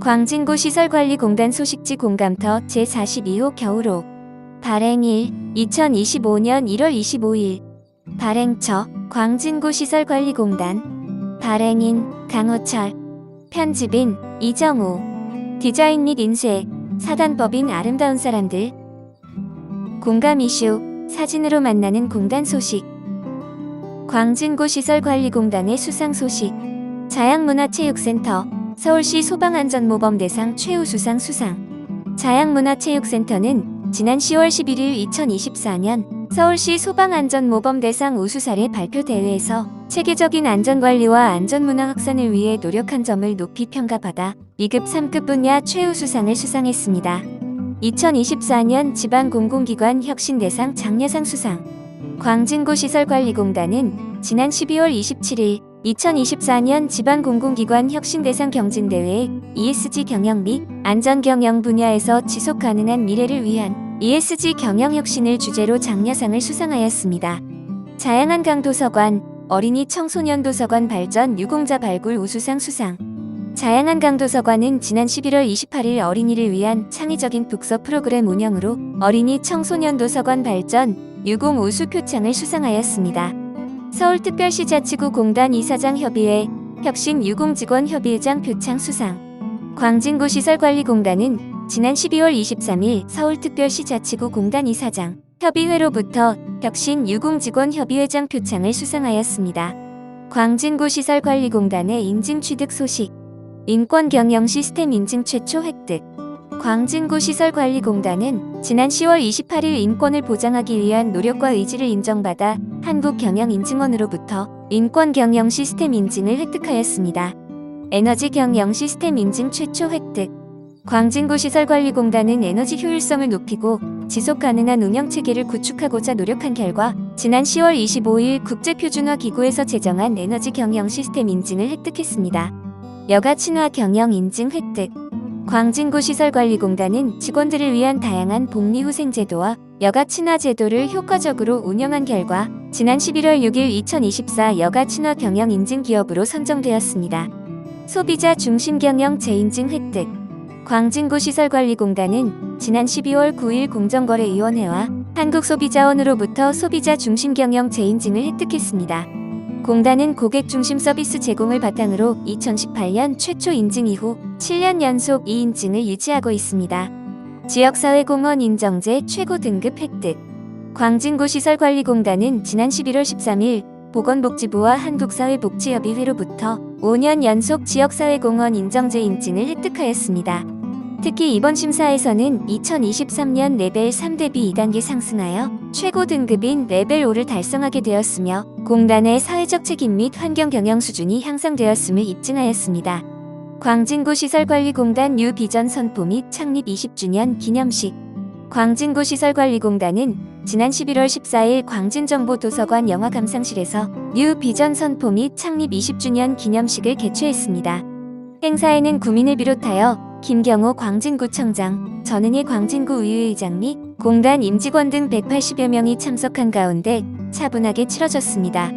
광진구 시설관리공단 소식지 공감터 제42호 겨울호 발행일 2025년 1월 25일. 발행처 광진구 시설관리공단. 발행인 강호철. 편집인 이정우. 디자인 및 인쇄 사단법인 아름다운 사람들. 공감 이슈 사진으로 만나는 공단 소식. 광진구 시설관리공단의 수상 소식. 자양문화체육센터 서울시 소방안전모범 대상 최우수상 수상 자양문화체육센터는 지난 10월 11일 2024년 서울시 소방안전모범 대상 우수사례 발표 대회에서 체계적인 안전관리와 안전문화 확산을 위해 노력한 점을 높이 평가받아 2급 3급 분야 최우수상을 수상했습니다. 2024년 지방공공기관 혁신대상 장려상 수상 광진구 시설관리공단은 지난 12월 27일 2024년 지방공공기관 혁신대상 경진대회에 ESG 경영 및 안전경영 분야에서 지속가능한 미래를 위한 ESG 경영 혁신을 주제로 장려상을 수상하였습니다. 자양한 강도서관, 어린이 청소년 도서관 발전 유공자 발굴 우수상 수상 자양한 강도서관은 지난 11월 28일 어린이를 위한 창의적인 독서 프로그램 운영으로 어린이 청소년 도서관 발전 유공 우수 표창을 수상하였습니다. 서울특별시 자치구 공단 이사장 협의회 혁신 유공직원 협의회장 표창 수상. 광진구 시설관리공단은 지난 12월 23일 서울특별시 자치구 공단 이사장 협의회로부터 혁신 유공직원 협의회장 표창을 수상하였습니다. 광진구 시설관리공단의 인증 취득 소식. 인권 경영 시스템 인증 최초 획득 광진구 시설관리공단은 지난 10월 28일 인권을 보장하기 위한 노력과 의지를 인정받아 한국경영인증원으로부터 인권 경영 시스템 인증을 획득하였습니다. 에너지 경영 시스템 인증 최초 획득 광진구 시설관리공단은 에너지 효율성을 높이고 지속 가능한 운영 체계를 구축하고자 노력한 결과 지난 10월 25일 국제표준화 기구에서 제정한 에너지 경영 시스템 인증을 획득했습니다. 여가 친화 경영 인증 획득 광진구 시설관리공단은 직원들을 위한 다양한 복리후생 제도와 여가 친화 제도를 효과적으로 운영한 결과 지난 11월 6일 2024 여가 친화 경영 인증 기업으로 선정되었습니다. 소비자 중심 경영 재인증 획득 광진구 시설관리공단은 지난 12월 9일 공정거래위원회와 한국소비자원으로부터 소비자 중심 경영 재인증을 획득했습니다. 공단은 고객 중심 서비스 제공을 바탕으로 2018년 최초 인증 이후 7년 연속 이 인증을 유지하고 있습니다. 지역사회공헌 인정제 최고 등급 획득 광진구 시설관리공단은 지난 11월 13일 보건복지부와 한국사회복지협의회로부터 5년 연속 지역사회공헌 인정제 인증을 획득하였습니다. 특히 이번 심사에서는 2023년 레벨 3 대비 2단계 상승하여 최고 등급인 레벨 5를 달성하게 되었으며 공단의 사회적 책임 및 환경 경영 수준이 향상되었음을 입증하였습니다. 광진구 시설관리공단 뉴 비전 선포 및 창립 20주년 기념식 광진구 시설관리공단은 지난 11월 14일 광진정보도서관 영화감상실에서 뉴 비전 선포 및 창립 20주년 기념식을 개최했습니다. 행사에는 구민을 비롯하여 김경호 광진구청장, 전은희 광진구 의회의장 및 공단 임직원 등 180여 명이 참석한 가운데 차분하게 치러졌습니다.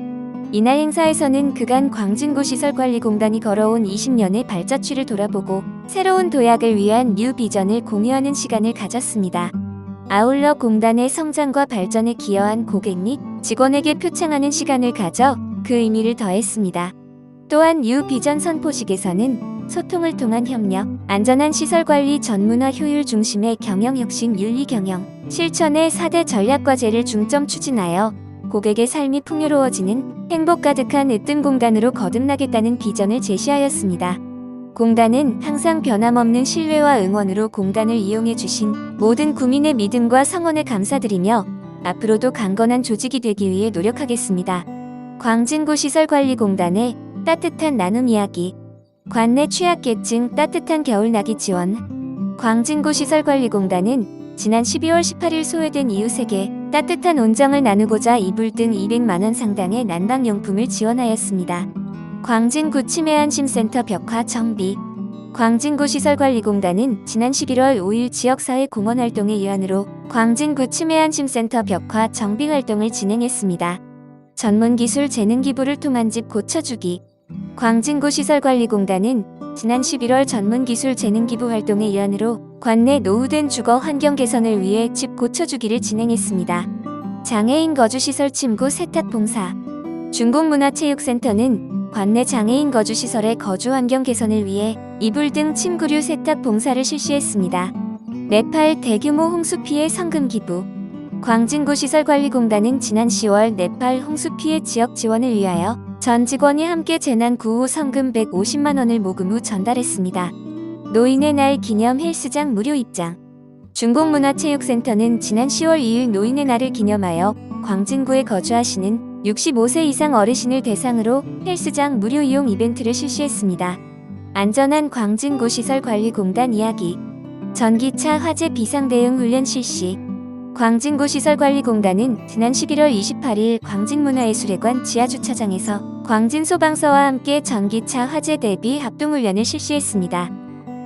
이날 행사에서는 그간 광진구 시설관리공단이 걸어온 20년의 발자취를 돌아보고 새로운 도약을 위한 뉴 비전을 공유하는 시간을 가졌습니다. 아울러 공단의 성장과 발전에 기여한 고객 및 직원에게 표창하는 시간을 가져 그 의미를 더했습니다. 또한 뉴 비전 선포식에서는 소통을 통한 협력, 안전한 시설 관리 전문화 효율 중심의 경영 혁신 윤리 경영, 실천의 4대 전략 과제를 중점 추진하여 고객의 삶이 풍요로워지는 행복 가득한 으뜸 공단으로 거듭나겠다는 비전을 제시하였습니다. 공단은 항상 변함없는 신뢰와 응원으로 공단을 이용해 주신 모든 구민의 믿음과 성원에 감사드리며 앞으로도 강건한 조직이 되기 위해 노력하겠습니다. 광진구 시설관리공단의 따뜻한 나눔 이야기 관내 취약계층 따뜻한 겨울나기 지원 광진구 시설관리공단은 지난 12월 18일 소외된 이웃에게 따뜻한 온정을 나누고자 이불 등 200만원 상당의 난방용품을 지원하였습니다. 광진구 치매안심센터 벽화 정비 광진구 시설관리공단은 지난 11월 5일 지역사회 공헌 활동의 일환으로 광진구 치매안심센터 벽화 정비 활동을 진행했습니다. 전문기술 재능 기부를 통한 집 고쳐주기 광진구 시설관리공단은 지난 11월 전문기술 재능기부 활동의 일환으로 관내 노후된 주거 환경 개선을 위해 집 고쳐주기를 진행했습니다. 장애인 거주시설 침구 세탁 봉사 중공문화체육센터는 관내 장애인 거주시설의 거주 환경 개선을 위해 이불 등 침구류 세탁 봉사를 실시했습니다. 네팔 대규모 홍수 피해 성금 기부 광진구 시설관리공단은 지난 10월 네팔 홍수 피해 지역 지원을 위하여 전 직원이 함께 재난 구호 성금 150만 원을 모금 후 전달했습니다. 노인의 날 기념 헬스장 무료 입장 중공문화체육센터는 지난 10월 2일 노인의 날을 기념하여 광진구에 거주하시는 65세 이상 어르신을 대상으로 헬스장 무료 이용 이벤트를 실시했습니다. 안전한 광진구 시설관리공단 이야기 전기차 화재 비상대응 훈련 실시 광진구 시설관리공단은 지난 11월 28일 광진문화예술회관 지하주차장에서 광진소방서와 함께 전기차 화재 대비 합동훈련을 실시했습니다.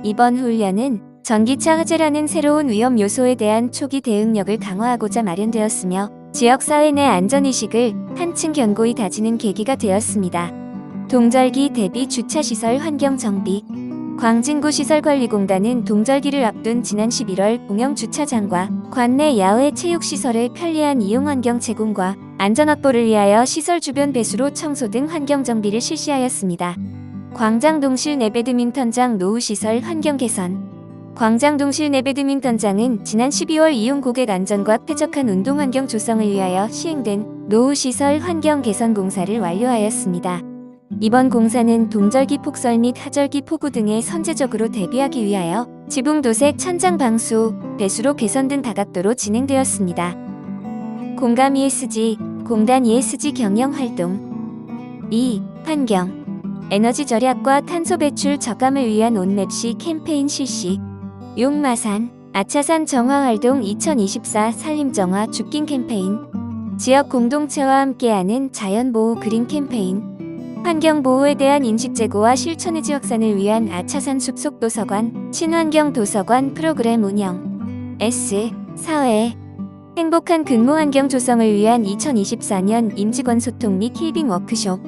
이번 훈련은 전기차 화재라는 새로운 위험 요소에 대한 초기 대응력을 강화하고자 마련되었으며 지역사회 내 안전의식을 한층 견고히 다지는 계기가 되었습니다. 동절기 대비 주차시설 환경 정비 광진구 시설관리공단은 동절기를 앞둔 지난 11월 공영 주차장과 관내 야외 체육시설의 편리한 이용 환경 제공과 안전 확보를 위하여 시설 주변 배수로 청소 등 환경 정비를 실시하였습니다. 광장 동실 내 배드민턴장 노후 시설 환경 개선 광장 동실 내 배드민턴장은 지난 12월 이용 고객 안전과 쾌적한 운동 환경 조성을 위하여 시행된 노후 시설 환경 개선 공사를 완료하였습니다. 이번 공사는 동절기 폭설 및 하절기 폭우 등에 선제적으로 대비하기 위하여 지붕 도색, 천장 방수, 배수로 개선 등 다각도로 진행되었습니다. 공감 ESG, 공단 ESG 경영 활동 2. 환경 에너지 절약과 탄소 배출 저감을 위한 온맵시 캠페인 실시 용마산, 아차산 정화활동 2024 산림정화 죽긴 캠페인 지역 공동체와 함께하는 자연보호 그린 캠페인 환경 보호에 대한 인식 제고와 실천 의지 확산을 위한 아차산 숲속 도서관, 친환경 도서관 프로그램 운영. S. 사회. 행복한 근무 환경 조성을 위한 2024년 임직원 소통 및 힐빙 워크숍.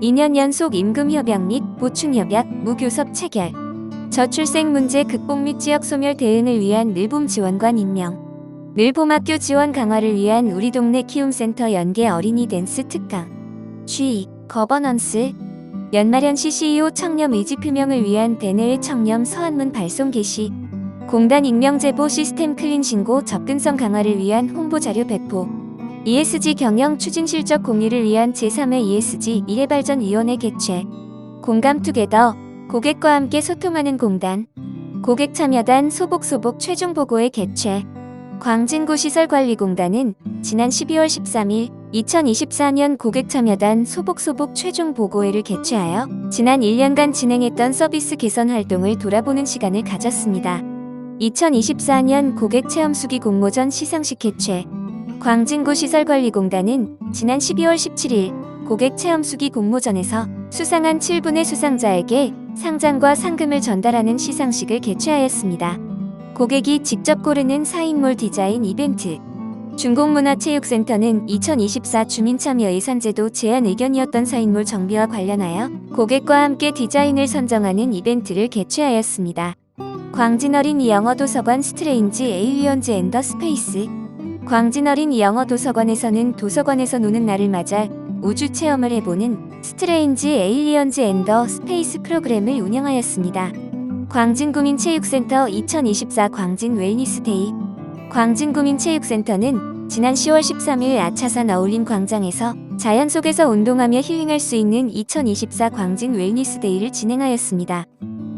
2년 연속 임금 협약 및 보충 협약 무교섭 체결. 저출생 문제 극복 및 지역 소멸 대응을 위한 늘봄 지원관 임명. 늘봄학교 지원 강화를 위한 우리 동네 키움센터 연계 어린이 댄스 특강. G. 거버넌스 연마련 CCEO 청렴 의지 표명을 위한 대내외 청렴 서한문 발송 개시 공단 익명 제보 시스템 클린 신고 접근성 강화를 위한 홍보 자료 배포 ESG 경영 추진 실적 공유를 위한 제3회 ESG 미래발전위원회 개최 공감 투게더 고객과 함께 소통하는 공단 고객 참여단 소복소복 최종 보고회 개최 광진구 시설관리공단은 지난 12월 13일 2024년 고객 참여단 소복소복 최종 보고회를 개최하여 지난 1년간 진행했던 서비스 개선 활동을 돌아보는 시간을 가졌습니다. 2024년 고객 체험 수기 공모전 시상식 개최 광진구 시설관리공단은 지난 12월 17일 고객 체험 수기 공모전에서 수상한 7분의 수상자에게 상장과 상금을 전달하는 시상식을 개최하였습니다. 고객이 직접 고르는 4인몰 디자인 이벤트 중공문화체육센터는 2024 주민참여 예산제도 제안 의견이었던 사인물 정비와 관련하여 고객과 함께 디자인을 선정하는 이벤트를 개최하였습니다. 광진어린 이 영어도서관 스트레인지 에일리언즈 앤더 스페이스 광진어린 이 영어도서관에서는 도서관에서 노는 날을 맞아 우주 체험을 해보는 스트레인지 에일리언즈 앤더 스페이스 프로그램을 운영하였습니다. 광진구민체육센터 2024 광진 웰니스데이 광진구민체육센터는 지난 10월 13일 아차산 어울림 광장에서 자연 속에서 운동하며 힐링할 수 있는 2024 광진 웰니스 데이를 진행하였습니다.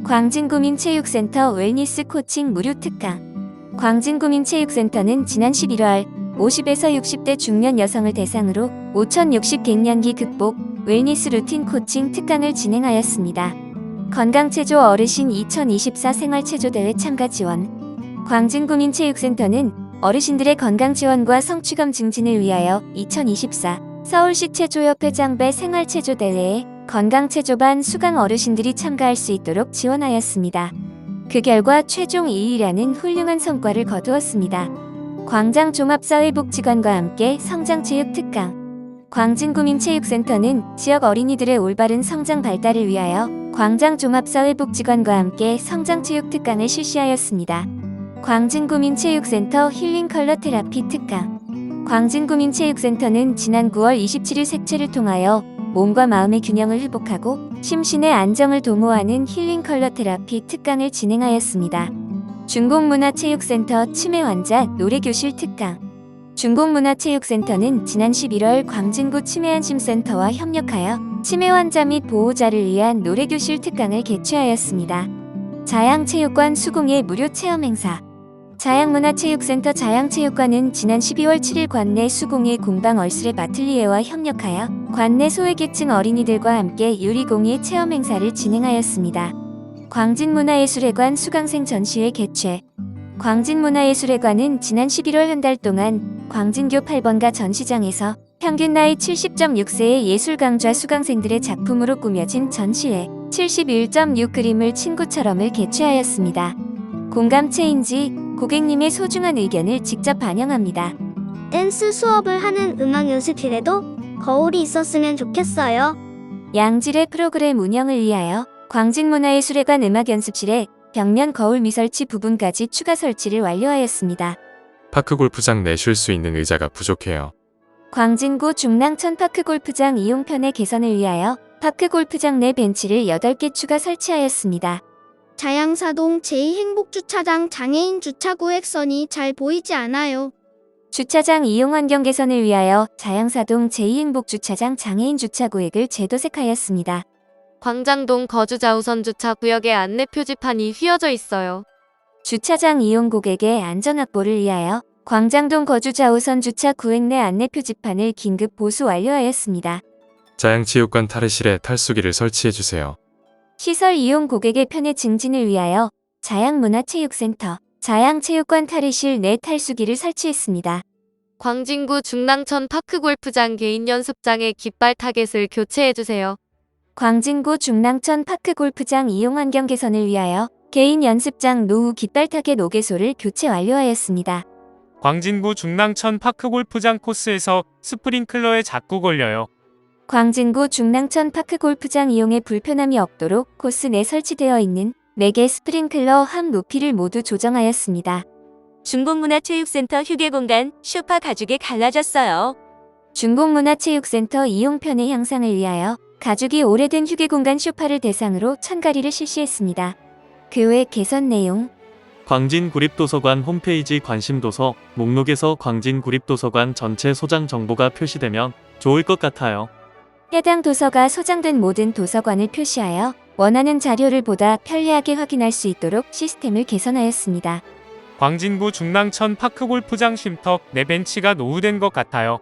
광진구민체육센터 웰니스 코칭 무료 특강 광진구민체육센터는 지난 11월 50에서 60대 중년 여성을 대상으로 5060 갱년기 극복 웰니스 루틴 코칭 특강을 진행하였습니다. 건강체조 어르신 2024 생활체조대회 참가 지원 광진구민체육센터는 어르신들의 건강 지원과 성취감 증진을 위하여 2024 서울시 체조협회 장배 생활체조대회에 건강체조반 수강 어르신들이 참가할 수 있도록 지원하였습니다. 그 결과 최종 2위라는 훌륭한 성과를 거두었습니다. 광장 종합사회복지관과 함께 성장체육 특강 광진구민체육센터는 지역 어린이들의 올바른 성장 발달을 위하여 광장 종합사회복지관과 함께 성장체육 특강을 실시하였습니다. 광진구민체육센터 힐링 컬러 테라피 특강 광진구민체육센터는 지난 9월 27일 색채를 통하여 몸과 마음의 균형을 회복하고 심신의 안정을 도모하는 힐링 컬러 테라피 특강을 진행하였습니다. 중공문화체육센터 치매 환자 노래교실 특강 중공문화체육센터는 지난 11월 광진구 치매안심센터와 협력하여 치매 환자 및 보호자를 위한 노래교실 특강을 개최하였습니다. 자양체육관 수공예 무료 체험 행사 자양문화체육센터 자양체육관은 지난 12월 7일 관내 수공예 공방 얼스레 마틀리에와 협력하여 관내 소외계층 어린이들과 함께 유리공예 체험 행사를 진행하였습니다. 광진문화예술회관 수강생 전시회 개최 광진문화예술회관은 지난 11월 한 달 동안 광진교 8번가 전시장에서 평균 나이 70.6세의 예술 강좌 수강생들의 작품으로 꾸며진 전시회 71.6 그림을 친구처럼을 개최하였습니다. 공감 체인지 고객님의 소중한 의견을 직접 반영합니다. 댄스 수업을 하는 음악 연습실에도 거울이 있었으면 좋겠어요. 양질의 프로그램 운영을 위하여 광진문화예술회관 음악연습실에 벽면 거울 미설치 부분까지 추가 설치를 완료하였습니다. 파크 골프장 내 쉴 수 있는 의자가 부족해요. 광진구 중랑천 파크 골프장 이용편의 개선을 위하여 파크 골프장 내 벤치를 8개 추가 설치하였습니다. 자양사동 제2행복주차장 장애인 주차구획선이 잘 보이지 않아요. 주차장 이용 환경 개선을 위하여 자양사동 제2행복주차장 장애인 주차구획을 재도색하였습니다. 광장동 거주자 우선 주차 구역의 안내 표지판이 휘어져 있어요. 주차장 이용 고객의 안전 확보를 위하여 광장동 거주자 우선 주차 구획 내 안내 표지판을 긴급 보수 완료하였습니다. 자양체육관 탈의실에 탈수기를 설치해 주세요. 시설 이용 고객의 편의 증진을 위하여 자양문화체육센터, 자양체육관 탈의실 내 탈수기를 설치했습니다. 광진구 중랑천 파크골프장 개인 연습장의 깃발 타겟을 교체해주세요. 광진구 중랑천 파크골프장 이용 환경 개선을 위하여 개인 연습장 노후 깃발 타겟 5개소를 교체 완료하였습니다. 광진구 중랑천 파크골프장 코스에서 스프링클러에 자꾸 걸려요. 광진구 중랑천 파크골프장 이용에 불편함이 없도록 코스 내 설치되어 있는 4개 스프링클러 함 높이를 모두 조정하였습니다. 중공문화체육센터 휴게공간 쇼파 가죽에 갈라졌어요. 중공문화체육센터 이용편의 향상을 위하여 가죽이 오래된 휴게공간 쇼파를 대상으로 천가리를 실시했습니다. 그 외 개선 내용 광진구립도서관 홈페이지 관심도서 목록에서 광진구립도서관 전체 소장 정보가 표시되면 좋을 것 같아요. 해당 도서가 소장된 모든 도서관을 표시하여 원하는 자료를 보다 편리하게 확인할 수 있도록 시스템을 개선하였습니다. 광진구 중랑천 파크골프장 쉼터 내 벤치가 노후된 것 같아요.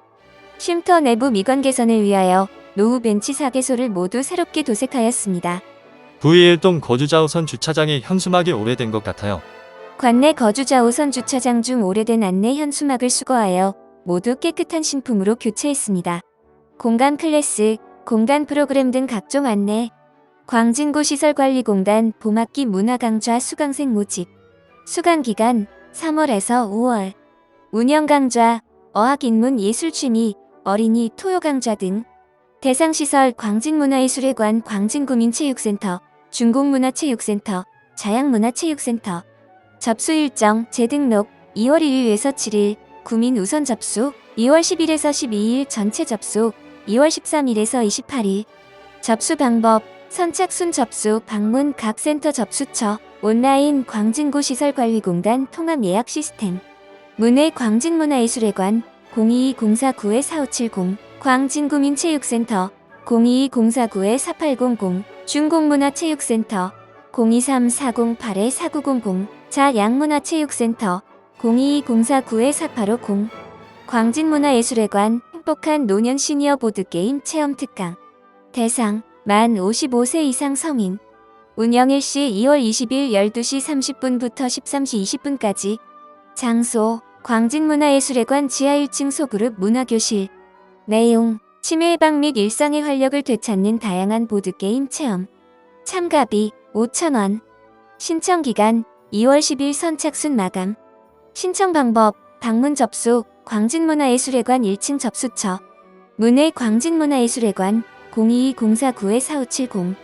쉼터 내부 미관 개선을 위하여 노후 벤치 4개소를 모두 새롭게 도색하였습니다. V1동 거주자 우선 주차장이 현수막이 오래된 것 같아요. 관내 거주자 5선 주차장 중 오래된 안내 현수막을 수거하여 모두 깨끗한 신품으로 교체했습니다. 공간 클래스, 공간 프로그램 등 각종 안내, 광진구 시설관리공단 봄학기 문화강좌 수강생 모집, 수강기간 3월에서 5월, 운영강좌, 어학인문 예술취미, 어린이 토요강좌 등 대상시설 광진문화예술회관 광진구민체육센터, 중공문화체육센터, 자양문화체육센터. 접수 일정 재등록 2월 1일에서 7일 구민 우선 접수 2월 10일에서 12일 전체 접수 2월 13일에서 28일. 접수 방법 선착순 접수 방문 각 센터 접수처 온라인 광진구 시설관리공단 통합 예약 시스템. 문해 광진문화예술회관 022-049-4570 광진구민체육센터 022-049-4800 중공문화체육센터 023-408-4900 자양문화체육센터 022-049-4850 광진문화예술회관 행복한 노년 시니어 보드게임 체험 특강. 대상 만 55세 이상 성인. 운영 일시 2월 20일 12시 30분부터 13시 20분까지. 장소 광진문화예술회관 지하 1층 소그룹 문화교실. 내용 치매 예방 및 일상의 활력을 되찾는 다양한 보드게임 체험. 참가비 5,000원. 신청 기간 2월 10일 선착순 마감. 신청 방법 방문 접수 광진문화예술회관 1층 접수처. 문해 광진문화예술회관 022-049-4570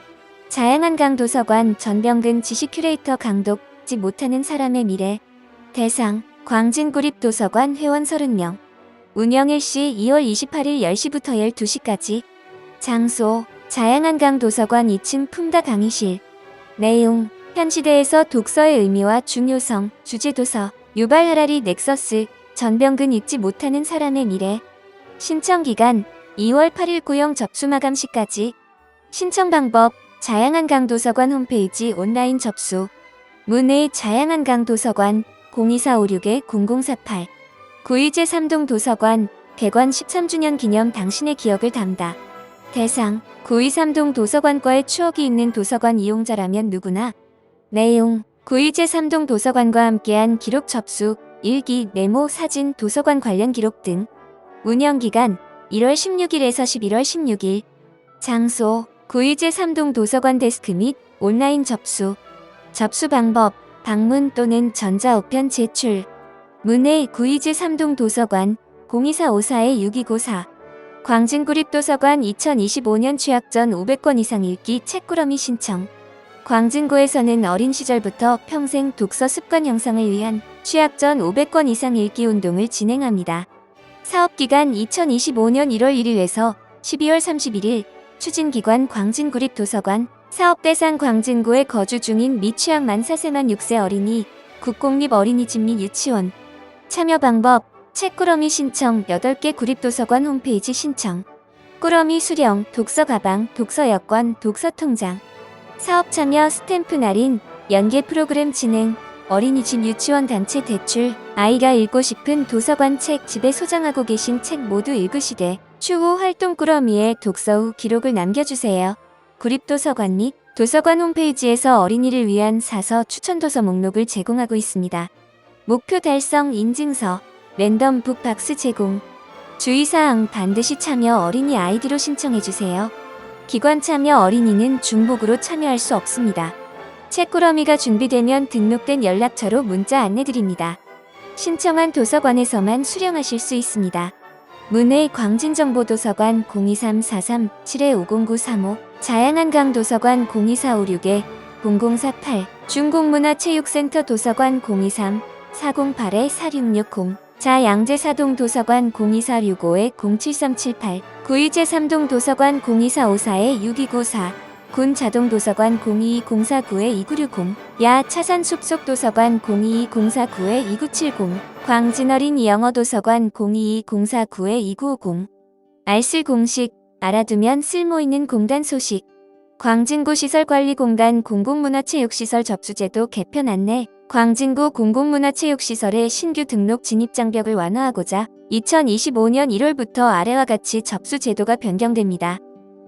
자양한강 도서관 전병근 지식 큐레이터 강독 지 못하는 사람의 미래. 대상 광진구립도서관 회원 30명. 운영 일시 2월 28일 10시부터 12시까지. 장소 자양한강 도서관 2층 품다 강의실. 내용 현 시대에서 독서의 의미와 중요성 주제 도서 유발 하라리 넥서스 전병근 읽지 못하는 사람의 미래. 신청 기간 2월 8일 구형 접수 마감 시까지. 신청 방법 자양한강 도서관 홈페이지 온라인 접수. 문의 자양한강 도서관 02456-0048 구이제 삼동 도서관 개관 13주년 기념 당신의 기억을 담다. 대상 구이 삼동 도서관과의 추억이 있는 도서관 이용자라면 누구나. 내용 구이제 삼동 도서관과 함께한 기록 접수 일기 메모 사진 도서관 관련 기록 등 운영기간 1월 16일에서 11월 16일 장소 구이제 삼동 도서관 데스크 및 온라인 접수 접수 방법 방문 또는 전자우편 제출 문의 구이제 삼동 도서관 02454-6294 광진구립도서관 2025년 취약전 500권 이상 읽기 책꾸러미 신청 광진구에서는 어린 시절부터 평생 독서 습관 형성을 위한 취약 전 500권 이상 읽기 운동을 진행합니다. 사업기간 2025년 1월 1일에서 12월 31일 추진기관 광진구립도서관 사업대상 광진구에 거주 중인 미취학 만 4세만 6세 어린이 국공립 어린이집 및 유치원. 참여 방법 책꾸러미 신청 8개 구립도서관 홈페이지 신청. 꾸러미 수령 독서 가방 독서 여권 독서 통장. 사업 참여 스탬프 날인 연계 프로그램 진행 어린이집 유치원 단체 대출 아이가 읽고 싶은 도서관 책 집에 소장하고 계신 책 모두 읽으시되 추후 활동 꾸러미에 독서 후 기록을 남겨주세요. 구립도서관 및 도서관 홈페이지에서 어린이를 위한 사서 추천도서 목록을 제공하고 있습니다. 목표 달성 인증서 랜덤 북 박스 제공 주의사항 반드시 참여 어린이 아이디로 신청해주세요. 기관 참여 어린이는 중복으로 참여할 수 없습니다. 책꾸러미가 준비되면 등록된 연락처로 문자 안내드립니다. 신청한 도서관에서만 수령하실 수 있습니다. 문의 광진정보도서관 02343-750935 자양한강 도서관 02456-0048 중공문화체육센터 도서관 023-408-4660 자양제사동 도서관 02465-07378 구이제 삼동 도서관 02454-6294 군 자동 도서관 022-049-2960 야 차산 숲속 도서관 022-049-2970 광진 어린 이 영어 도서관 022-049-2950 알쓸 공식 알아두면 쓸모 있는 공단 소식 광진구 시설관리공단 공공문화체육시설 접수제도 개편 안내 광진구 공공문화체육시설의 신규 등록 진입장벽을 완화하고자 2025년 1월부터 아래와 같이 접수 제도가 변경됩니다.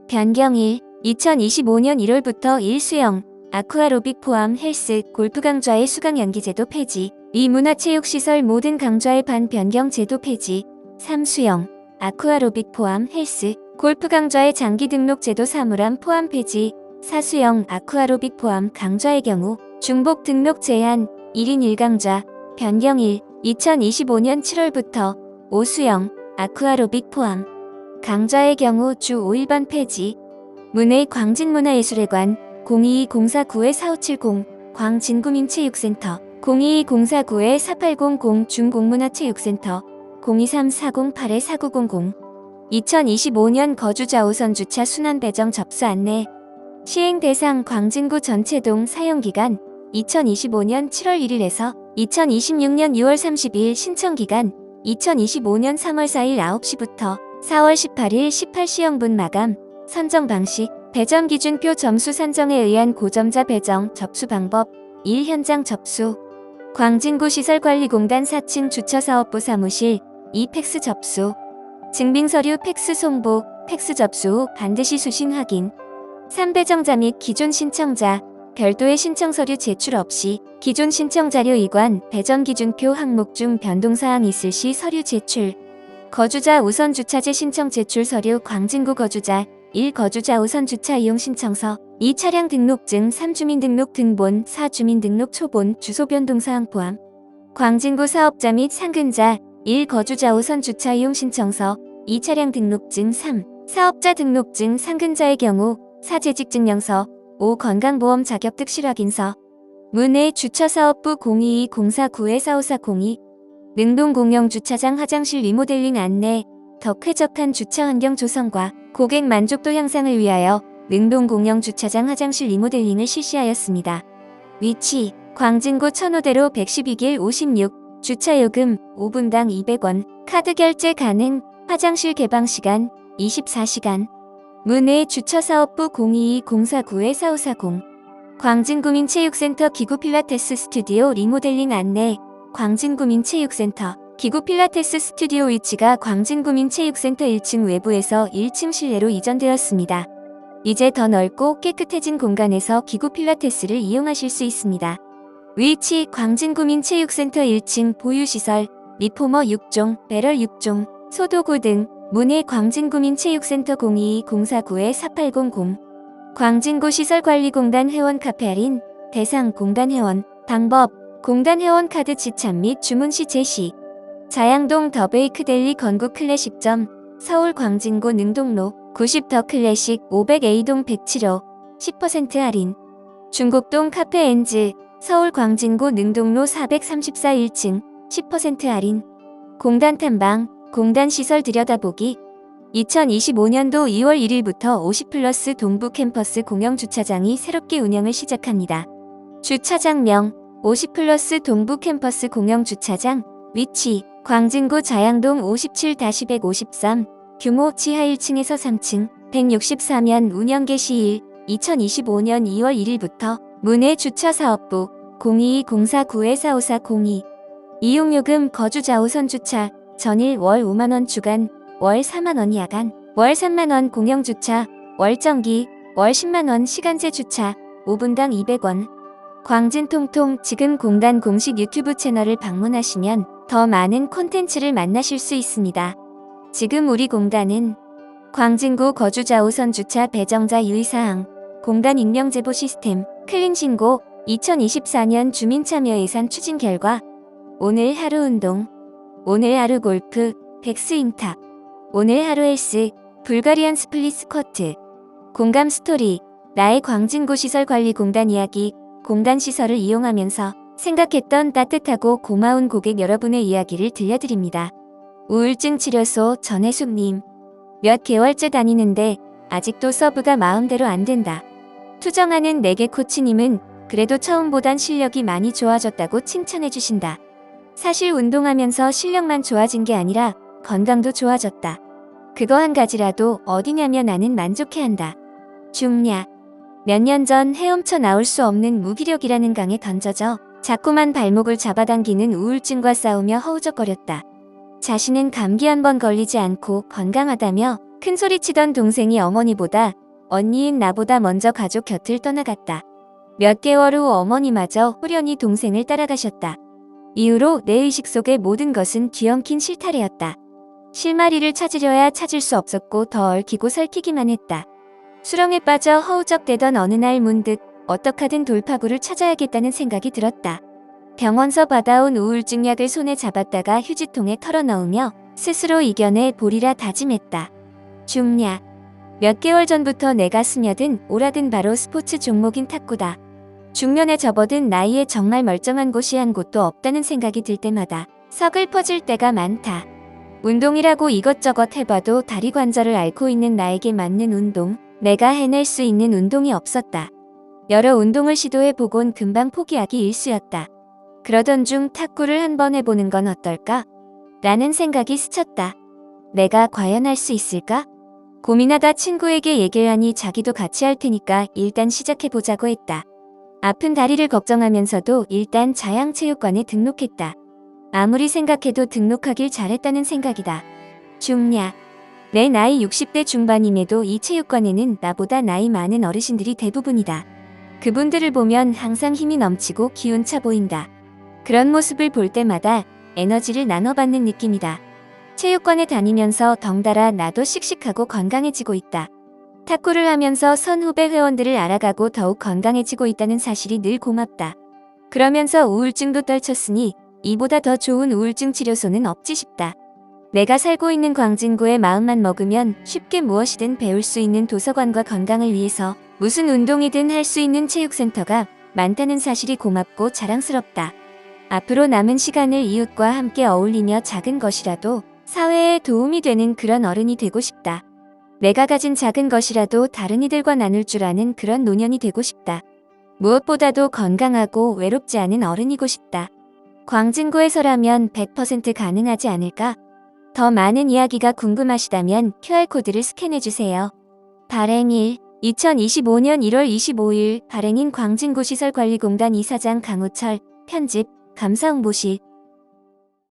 변경 1. 2025년 1월부터 1수영, 아쿠아로빅 포함 헬스, 골프 강좌의 수강 연기 제도 폐지 2. 문화체육시설 모든 강좌의 반 변경 제도 폐지 3. 수영, 아쿠아로빅 포함 헬스, 골프 강좌의 장기 등록 제도 사물함 포함 폐지 4. 수영, 아쿠아로빅 포함 강좌의 경우 중복 등록 제한 1인 1강좌 변경 1. 2025년 7월부터 5수영, 아쿠아로빅 포함 강좌의 경우 주 5일반 폐지 문의 광진문화예술회관 022-049-4570 광진구민체육센터 022-049-4800 중공문화체육센터 023-408-4900 2025년 거주자 우선 주차 순환 배정 접수 안내 시행 대상 광진구 전체동 사용기간 2025년 7월 1일에서 2026년 6월 30일 신청기간 2025년 3월 4일 9시부터 4월 18일 18시영분 마감 선정 방식 배정 기준표 점수 산정에 의한 고점자 배정 접수 방법 1. 현장 접수 광진구 시설관리공단 4층 주차사업부 사무실 2. 팩스 접수 증빙서류 팩스 송부 팩스 접수 후 반드시 수신 확인 3. 배정자 및 기존 신청자 별도의 신청 서류 제출 없이 기존 신청 자료 이관 배정 기준표 항목 중 변동사항 있을 시 서류 제출 거주자 우선 주차제 신청 제출 서류 광진구 거주자 1. 거주자 우선 주차 이용 신청서 2. 차량 등록증 3. 주민등록 등본 4. 주민등록 초본 주소 변동 사항 포함 광진구 사업자 및 상근자 1. 거주자 우선 주차 이용 신청서 2. 차량 등록증 3. 사업자 등록증 상근자의 경우 사재직증명서 5. 건강보험 자격특실 확인서 문해 주차사업부 022-04-9-4542 능동공영주차장 화장실 리모델링 안내 더 쾌적한 주차 환경 조성과 고객 만족도 향상을 위하여 능동 공영 주차장 화장실 리모델링을 실시하였습니다. 위치 광진구 천호대로 112길 56 주차요금 5분당 200원 카드 결제 가능 화장실 개방 시간 24시간. 문해 주차사업부 022-04-9-4540 광진구민체육센터 기구 필라테스 스튜디오 리모델링 안내 광진구민체육센터 기구 필라테스 스튜디오 위치가 광진구민 체육센터 1층 외부에서 1층 실내로 이전되었습니다. 이제 더 넓고 깨끗해진 공간에서 기구 필라테스를 이용하실 수 있습니다. 위치 광진구민 체육센터 1층 보유시설 리포머 6종, 배럴 6종, 소도구 등 문해 광진구민 체육센터 022-049-4800 광진구 시설관리공단 회원 카페 할인 대상 공단 회원 방법 공단 회원 카드 지참 및 주문 시 제시 자양동 더 베이크 델리 건국 클래식점 서울 광진구 능동로 90 더 클래식 500A동 107호 10% 할인. 중곡동 카페 엔즈 서울 광진구 능동로 434 1층 10% 할인. 공단 탐방 공단 시설 들여다보기. 2025년도 2월 1일부터 50 플러스 동부 캠퍼스 공영 주차장이 새롭게 운영을 시작합니다. 주차장명 50 플러스 동부 캠퍼스 공영 주차장 위치 광진구 자양동 57-153 규모 지하 1층에서 3층 164면 운영 개시일 2025년 2월 1일부터 문해 주차사업부 02-04-9-4542 이용요금 거주자 우선 주차 전일 월 5만원 주간 월 4만원 야간 월 3만원 공영주차 월 정기 월 10만원 시간제 주차 5분당 200원 광진통통 지금 공단 공식 유튜브 채널을 방문하시면 더 많은 콘텐츠를 만나실 수 있습니다. 지금 우리 공단은 광진구 거주자 우선 주차 배정자 유의사항 공단 익명 제보 시스템 클린 신고 2024년 주민참여 예산 추진 결과 오늘 하루 운동 오늘 하루 골프 백스윙탑 오늘 하루 헬스 불가리안 스플릿 스쿼트 공감 스토리 나의 광진구 시설관리공단 이야기 공단 시설을 이용하면서 생각했던 따뜻하고 고마운 고객 여러분의 이야기를 들려드립니다. 우울증 치료소 전혜숙님 몇 개월째 다니는데 아직도 서브가 마음대로 안 된다. 투정하는 내게 코치님은 그래도 처음보단 실력이 많이 좋아졌다고 칭찬해 주신다. 사실 운동하면서 실력만 좋아진 게 아니라 건강도 좋아졌다. 그거 한 가지라도 어디냐면 나는 만족해 한다. 중냐. 몇 년 전 헤엄쳐 나올 수 없는 무기력이라는 강에 던져져 자꾸만 발목을 잡아당기는 우울증과 싸우며 허우적거렸다. 자신은 감기 한 번 걸리지 않고 건강하다며 큰 소리치던 동생이 어머니보다 언니인 나보다 먼저 가족 곁을 떠나갔다. 몇 개월 후 어머니마저 후련히 동생을 따라가셨다. 이후로 내 의식 속의 모든 것은 뒤엉킨 실타래였다. 실마리를 찾으려야 찾을 수 없었고 더 얽히고 설키기만 했다. 수렁에 빠져 허우적대던 어느 날 문득 어떡하든 돌파구를 찾아야겠다는 생각이 들었다. 병원서 받아온 우울증 약을 손에 잡았다가 휴지통에 털어넣으며 스스로 이겨내 보리라 다짐했다. 중냐. 몇 개월 전부터 내가 스며든 오락은 바로 스포츠 종목인 탁구다. 중년에 접어든 나이에 정말 멀쩡한 곳이 한 곳도 없다는 생각이 들 때마다 서글퍼질 때가 많다. 운동이라고 이것저것 해봐도 다리 관절을 앓고 있는 나에게 맞는 운동, 내가 해낼 수 있는 운동이 없었다. 여러 운동을 시도해보곤 금방 포기하기 일쑤였다. 그러던 중 탁구를 한번 해보는 건 어떨까? 라는 생각이 스쳤다. 내가 과연 할 수 있을까? 고민하다 친구에게 얘기를 하니 자기도 같이 할 테니까 일단 시작해보자고 했다. 아픈 다리를 걱정하면서도 일단 자양체육관에 등록했다. 아무리 생각해도 등록하길 잘했다는 생각이다. 중냐. 내 나이 60대 중반임에도 이 체육관에는 나보다 나이 많은 어르신들이 대부분이다. 그분들을 보면 항상 힘이 넘치고 기운차 보인다. 그런 모습을 볼 때마다 에너지를 나눠받는 느낌이다. 체육관에 다니면서 덩달아 나도 씩씩하고 건강해지고 있다. 탁구를 하면서 선후배 회원들을 알아가고 더욱 건강해지고 있다는 사실이 늘 고맙다. 그러면서 우울증도 떨쳤으니 이보다 더 좋은 우울증 치료소는 없지 싶다. 내가 살고 있는 광진구의 마음만 먹으면 쉽게 무엇이든 배울 수 있는 도서관과 건강을 위해서 무슨 운동이든 할 수 있는 체육센터가 많다는 사실이 고맙고 자랑스럽다. 앞으로 남은 시간을 이웃과 함께 어울리며 작은 것이라도 사회에 도움이 되는 그런 어른이 되고 싶다. 내가 가진 작은 것이라도 다른 이들과 나눌 줄 아는 그런 노년이 되고 싶다. 무엇보다도 건강하고 외롭지 않은 어른이고 싶다. 광진구에서라면 100% 가능하지 않을까? 더 많은 이야기가 궁금하시다면 QR코드를 스캔해주세요. 발행 1. 2025년 1월 25일 발행인 광진구 시설관리공단 이사장 강우철 편집 감사홍보실